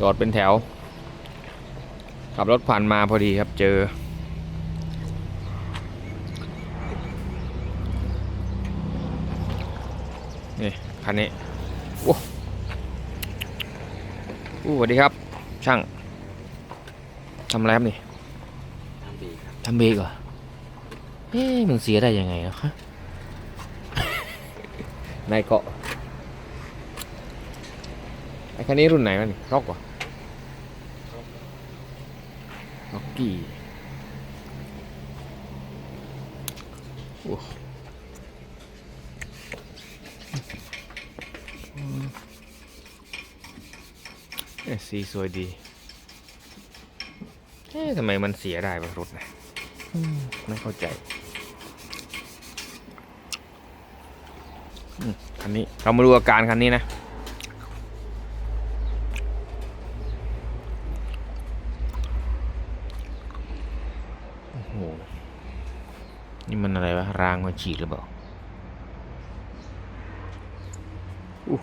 จอดเป็นแถว ขับรถผ่านมาพอดีครับเจอ นี่คันนี้โอ้โอ้สวัสดีครับ ช่างทำอะไรครับนี่ทำดีครับทำเบรกเหรอเอ๊ะมันเสียได้ยังไงเนาะฮะนายเกาะไอ้คันนี้รุ่นไหนวะนี่ร็อกกวะ ปีโอ้สีสวยดี เอ๊ะทำไมมันเสียได้วะรถนะไม่เข้าใจคันนี้ เรามาดูอาการคันนี้นะ โอ้โห นี่มันอะไรวะ รางมันฉีกหรือเปล่าอู้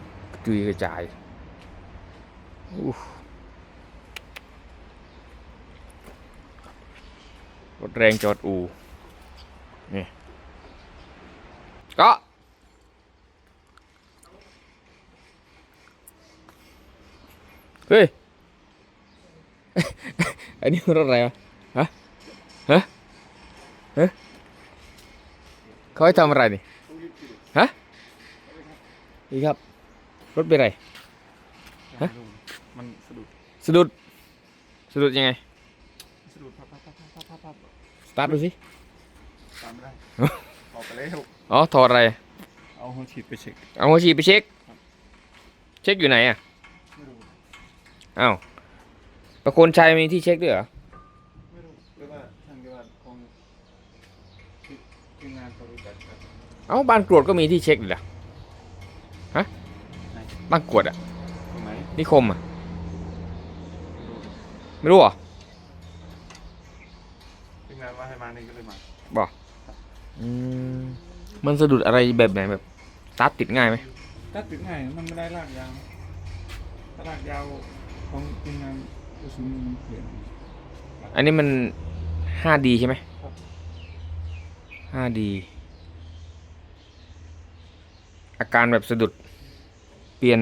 จุยกระจายอู้รถแรงจอดอูนี่ก็เฮ้ย อันนี้รถอะไรวะ ฮะ ฮะ ฮะ เขาให้ทำอะไรนี่ฮะนี่ครับ รถเป็นไรฮะมันสะดุดสะดุดสะดุดยังไงสะดุดพับพับพับพับพับพับสตาร์ทดูสิตามไม่ได้ออกไปแล้วอ๋อถอดอะไร เอาหัวฉีดไปเช็คเอาหัวฉีดไปเช็ค เช็คอยู่ไหนอะไม่รู้อ้าวประโคนชัยมีที่เช็คด้วยเหรอไม่รู้หรือว่าทางเดียวกันคงที่ทีมงานเขารู้จักครับ เอ้าบ้านกรวดก็มีที่เช็คเลยเหรอฮะไหนบ้านกรวดอะตรงไหนนิคมอะไม่รู้ไม่รู้เหรอทีมงานว่าให้มานี่ก็เลยมาบอกอืมมันสะดุดอะไรแบบไหนแบบสตาร์ทติดง่ายไหมตัดถึงง่ายมันไม่ได้ลากยาวถ้าลากยาวของทีมงานอุสุนมันเปลี่ยนอันนี้มัน 5D ใช่ไหมครับ 5D อาการแบบสะดุดเปลี่ยน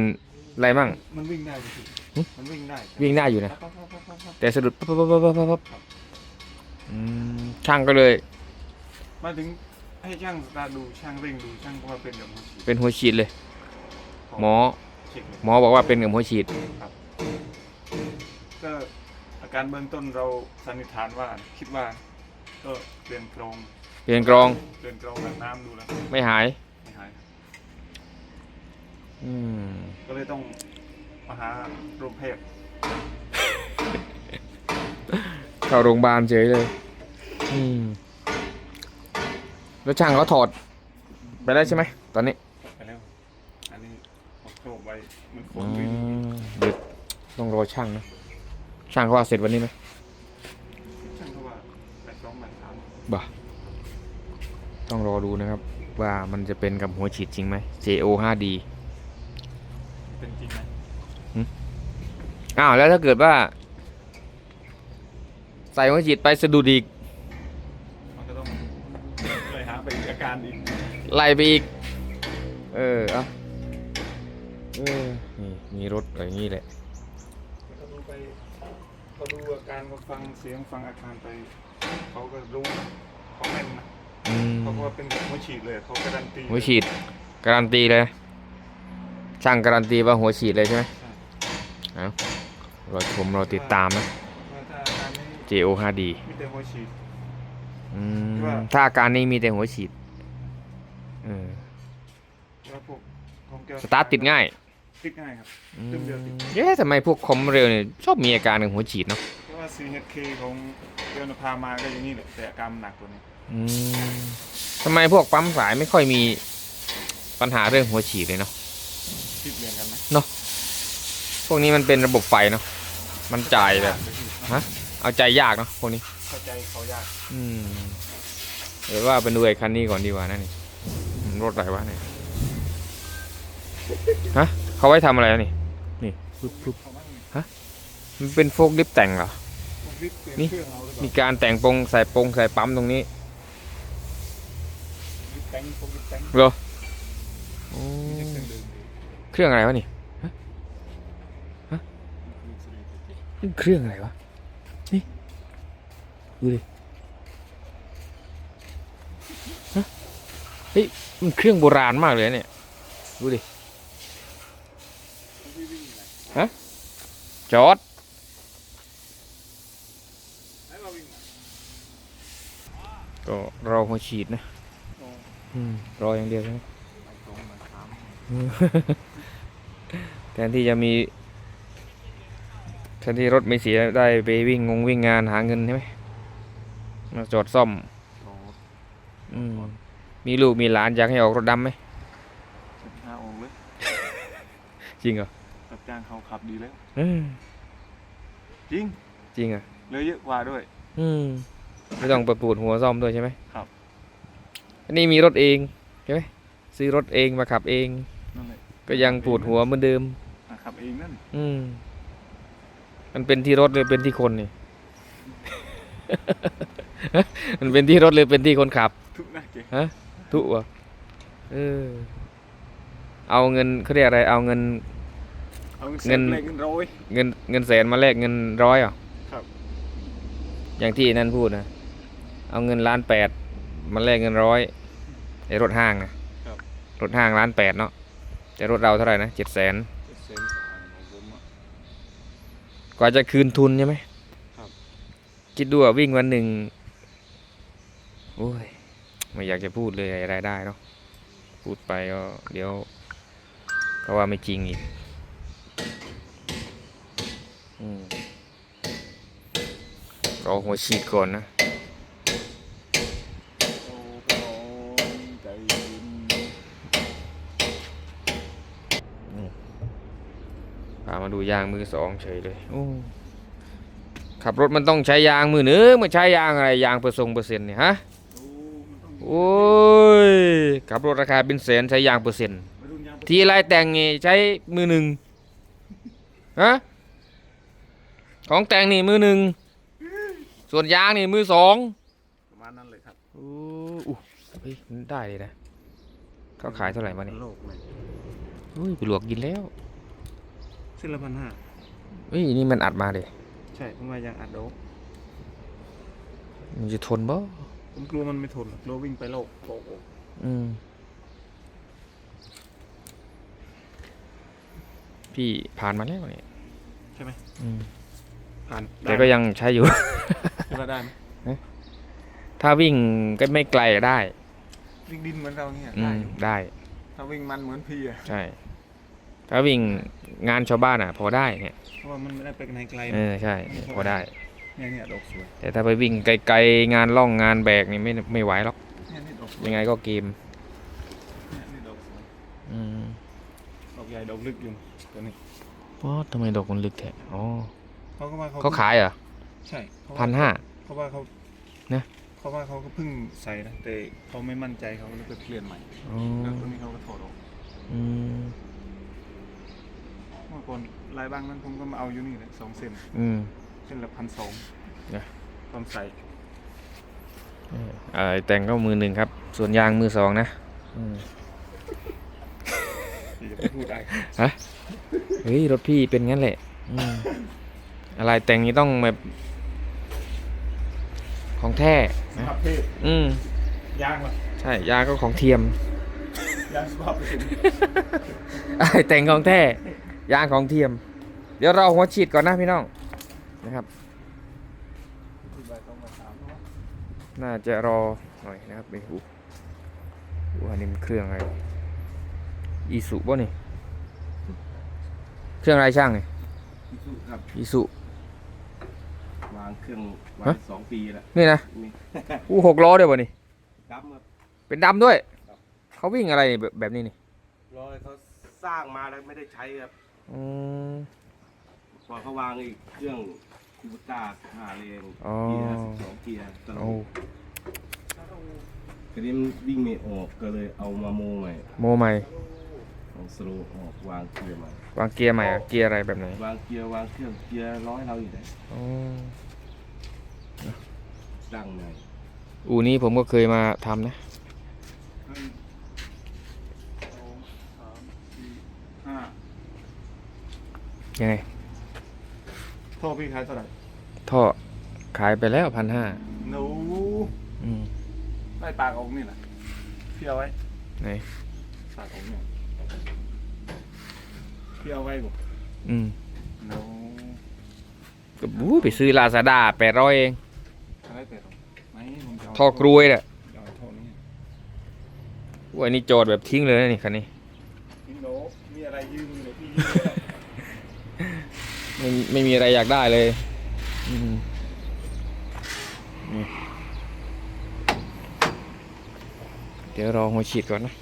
อะไรมั่ง มันวิ่งได้จริงหึๆมันวิ่งได้วิ่งได้อยู่นะ ปั๊บปั๊บปั๊บปั๊บปั๊บแต่สะดุดปั๊บปั๊บปั๊บปั๊บปั๊บปั๊บครับอืมช่างก็เลย มาถึงให้ช่างสตาร์ทดูช่างเร่งดูช่างก็ว่าเป็นกับหัวฉีดเป็นหัวฉีดเลย หมอ เช็คเลยหมอบอกว่าเป็นกับหัวฉีดก็อาการเบื้องต้นเราสันนิษฐานว่าคิดว่า ก็เปลี่ยนกรองเปลี่ยนกรองเปลี่ยนกรองแบบน้ำดูแล้วไม่หายไม่หาย อืมก็เลยต้องมาหาโรงแพทย์เข้าโรงพยาบาลเฉยเลย อืม แล้วช่างเขาถอด ไปได้ใช่ไหมตอนนี้ไปแล้ว อันนี้เอาโครบไว้ มันฝอืนวิ่งมเดี๋ยวต้องรอช่างนะ ช่างเขาว่าเสร็จวันนี้ไหมช่างเขาว่าแปดสองแปดสามบ่าต้องรอดูนะครับ ว่ามันจะเป็นกับหัวฉีดจริงไหม JO 5D เป็นจริงไหมอ้าวแล้วถ้าเกิดว่า ใส่หัวฉีดไปสะดุดอีกมันก็ต้องเลยหาไปอีกอาการอีกไล่ไปอีก เออเอาเออนี่มีรถอะไรอย่างนี้แหละเขาดูไปเขาดูอาการเขาฟังเสียงฟังอาการไปเขาก็รู้เขาแม่นนะอืมเขาก็ว่าเป็นหัวฉีดเลยเขาการันตีหัวฉีดการันตีเลย ช่างการันตีว่าหัวฉีดเลยใช่ไหมใช่รอชมรอติดตามนะว่าถ้าอาการนี้ JO 5D มีแต่หัวฉีด อืมว่า ถ้าอาการนี้มีแต่หัวฉีดเออแล้วพวกของแก้วสตาร์ทติดง่ายติดง่ายครับ อืมตึ้มเดียวติด เอ๊ะทำไมพวกคอมเร็วเนี่ยชอบมีอาการของหัวฉีดเนาะเพราะว่า CHK ของเดือนพามาก็อย่างนี้แหละแต่อาการมันหนักกว่านี้อืมทำไมพวกปั๊มสายไม่ค่อยมีปัญหาเรื่องหัวฉีดเลยเนาะคิด เรียนกันไหมพวกนี้มันเป็นระบบไฟเนาะมันจ่ายแบบฮะเอาใจยากเนาะพวกนี้เข้าใจเขายาก อืมเดี๋ยวว่าไปดูไอ้คันนี้ก่อนดีกว่านั่นนี่อืมรถอะไรวะเนี่ยฮะเขาไว้ทำอะไรวะนี่นี่ปุ๊บปุ๊บเขาบ้างฮะมันเป็นโฟกลิฟต์แต่งเหรอผมรีบเปลี่ยนนี่เครื่องเอาหรือเปมีล่าการแต่งปงใส่ปงใส่ปั๊มตรงนี้รีบแต่งผมรีบแต่งเหรอโอ้ไม่ใช่เครื่องเดิมเลยเครื่องอะไรวะนี่ฮะฮะนี่ เครื่องอะไรวะ นี่ ดูดิฮะเฮ้ย มันเครื่องโบราณมากเลยนะเนี่ย ดูดิพี่วิ่งอยู่ไหนจอดให้มาวิ่งไหนก็รอหัวฉีดนะอ๋ออืมรออย่างเดียวใช่ไหมไปตรงมาถามแทนที่จะมีแทนที่รถไม่เสียได้ไปวิ่งงงวิ่งงานหาเงินใช่ไหมมาจอดซ่อมโอ้อืมมีลูกมีหลานอยากให้ออกรถดำไหมสิบห้าองค์เลย จริงเหรอรับจ้างเขาขับดีแล้วเออจริง จริงเหรอเหลยเยอะกว่าด้วย อืมไม่ต้องไปปูดหัวซ่อมด้วยใช่ไหมครับอันนี้มีรถเองใช่ไหมซื้อรถเองมาขับเองนั่นแหละก็ยังปวดหัวเหมือนเดิมมาขับเองนั่น อืม มันเป็นที่รถหรือเป็นที่คนนี่ มันเป็นที่รถหรือเป็นที่คนขับ ทุกหน้าเก๋ทุกวะเออ เอาเงินเขาเรียกอะไร เอาเงิน เอาเงิเงินนเล็กเงินร้อยเงินเงินแสนมาแลกเงินร้อยเหรอะครับ อย่างที่นั่นพูดนะ เอาเงินล้านแปดมาแลกเงินร้อยไอ้รถห้างนะครับรถห้างล้านแปดเนาะแต่รถเราเท่าไหร่นะเจ็ดแสนเจ็ดเซน กว่าจะคืนทุนใช่ไหมครับ คิดดูว่าวิ่งวันหนึ่ง โอ้ย ไม่อยากจะพูดเลยรายได้เนาะ พูดไปก็เดี๋ยวก็ว่าไม่จริงอีกอืมรอหัวฉีดก่อนนะ มาดูยางมือสองเฉยเลยโอ้ขับรถมันต้องใช้ยางมือหนึ่งมาใช้ยางอะไรยางเปอร์ซงเปอร์เซ็นต์เนี่ยฮะโอ้มันต้องโอ้ยขับรถราคาเป็นแสนใช้ยางเปอร์เซ็นต์วัยรุ่นยางทีไรแต่งนี่ใช้มือหนึ่งฮะของแต่งนี่มือหนึ่งส่วนยางนี่มือสองประมาณนั้นเลยครับโอ้อู้เฮ้ยมันได้เลยนะเขาขายเท่าไหร่มาเนี่ยโลกเลยอุ้ยไปลวกกินแล้ว เส้นละพันห้าเฮ้ยนี่มันอัดมาเลยใช่ผมว่ายางอัดโดกมันจะทนบ่ผมกลัวมันไม่ทนกลัววิ่งไปโลกโลกโลกอืมพี่ผ่านมาแล้วเนี่ยใช่ไหมอืมผ่านแต่ก็ยังใช้อยู่ คิดว่าได้ไหมถ้าวิ่งก็ไม่ไกลได้ วิ่งดินเหมือนเราเนี่ยอืได้มอยู่ได้ ถ้าวิ่งมันเหมือนพี่อะใช่ ถ้าวิ่งงานชาวบ้านอะ พอได้เนี่ยเพราะว่ามันไม่ได้ไปไหนไกลเออใช่ พอได้เนี่ยเนี่ยดอกสวยแต่ถ้าไปวิ่งไกลๆงานล่องงานแบกนี่ไม่ไม่ไหวหรอกเนี่ยนี่ดอกสวยยังไงก็เกมเนี่ยนี่ดอกสวยอืมดอกใหญ่ดอกลึกอยู่ตัวนี้ว้าทำไมดอกมันลึกแท้อ๋อเขาก็ว่าเขาเขาขายเหรอใช่เพระว่พันห้า เขาว่าเขานะ เขาว่าเขาก็เพิ่งใส่นะแต่เขาไม่มั่นใจเขาก็เลยไปเปลี่ยนใหม่ อ๋อแล้วตัวนี้เขาก็ถอดออก อืมเมื่อ ก่อนลายบางนั้นผมก็มาเอาอยู่นี่เลยสองเส้นอืมเส้นละพันสองนะตอนใส่เออแต่งก็มือหนึ่งครับ ส่วนยางมือสองนะอืมที่จะไปพูดได้เฮ้ยรถพี่เป็นงั้นแหละอืมอะไรแต่งนี้ต้องแบบของแท้สภาพเทพอืมยางล่ะใช่ยางก็ของเทียม ยางสภาพเป็นไอ้แต่งของแท้ ยางของเทียม เดี๋ยวเราหัวฉีดก่อนนะพี่น้องนะครับใบต้องมาถามเนาะน่าจะรอหน่อยนะครับนี่อู้อู้อันนี้มันเครื่องอะไรอีสุบ่นี่เครื่องอะไรช่างนี่ครับอีสุวางเครื่องวาฮะงสองปีแล้วนี่นะนี่อู้หกล้อเดียวบ่นี่ดำครับเป็นดำด้วยครับเขาวิ่งอะไรนี่แบบแบบนี้นี่รอยเขาสร้างมาแล้วไม่ได้ใช้ครับ อืม พอเขาวางอีกเครื่องคูบูต้าห้าเลนอ๋อ เกียร์สิบสองเกียร์ตลอโอ้ดทีนี้มันวิ่งไม่ออกก็เลยเอามาโมใหม่โมใหม่ลองสโลว์ออกวางเกียร์ใหม่ วางเกียร์ใหม่อะเกียร์อะไรแบบไหนวางเกียร์วางเครื่องเกียร์ร้อยเราอยู่ไหนอ๋อตั้งไหนอูนี้ผมก็เคยมาทำนะ หนึ่งสองสามสี่ห้า ยังไง ท่อพี่ขายเท่าไหร่ท่อขายไปแล้วพันห้าหนูอืมได้ปากออกนี่แหละพี่เอาไว้ไหนปากออกเนี่ยพี่เอาไว้กูอืมหนูก็บู๊ไปซื้อลาซาด้าแปดร้อยเอง อะไรแต่ตรงไหนผมจะเาท่อกรวยน่ะเอาท่อนี้ว่านี่จอดแบบทิ้งเลยนะนี่คันนี้พี่โนมีอะไรยืมเดี๋ยวพี่ยืมเลย ไม่ไม่มีอะไรอยากได้เลยอืมนี่เดี๋ยวรอหัวฉีดก่อนนะ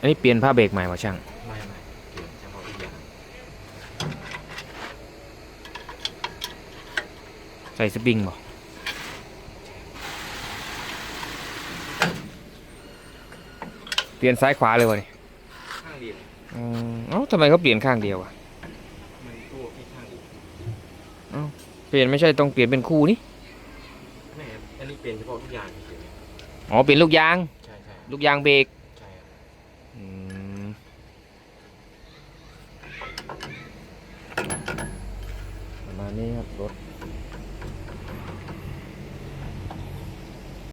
อันนี้เปลี่ยนผ้าเบรกใหม่มาช่างไม่ไม่เกี่ยวเฉพาะทุกอย่างใส่สปริงบ่เป ลี่ยนซ้ายขวาเลยวะนี่ข้างเดียวอืมเอ้าทำไมเขาเปลี่ยนข้างเดียวอะมันตัวแค่ข้างเดียวเปลี่ยนไม่ใช่ต้องเปลี่ยนเป็นคู่นี่ไม่ครับอันนี้เป็นเฉพาะทุกอย่างเฉยอ๋อเปลี่ยนลูกยาง ๆใช่ใช่ลูกยางเบรกใช่ครับอืมประมาณนี้ครับรถ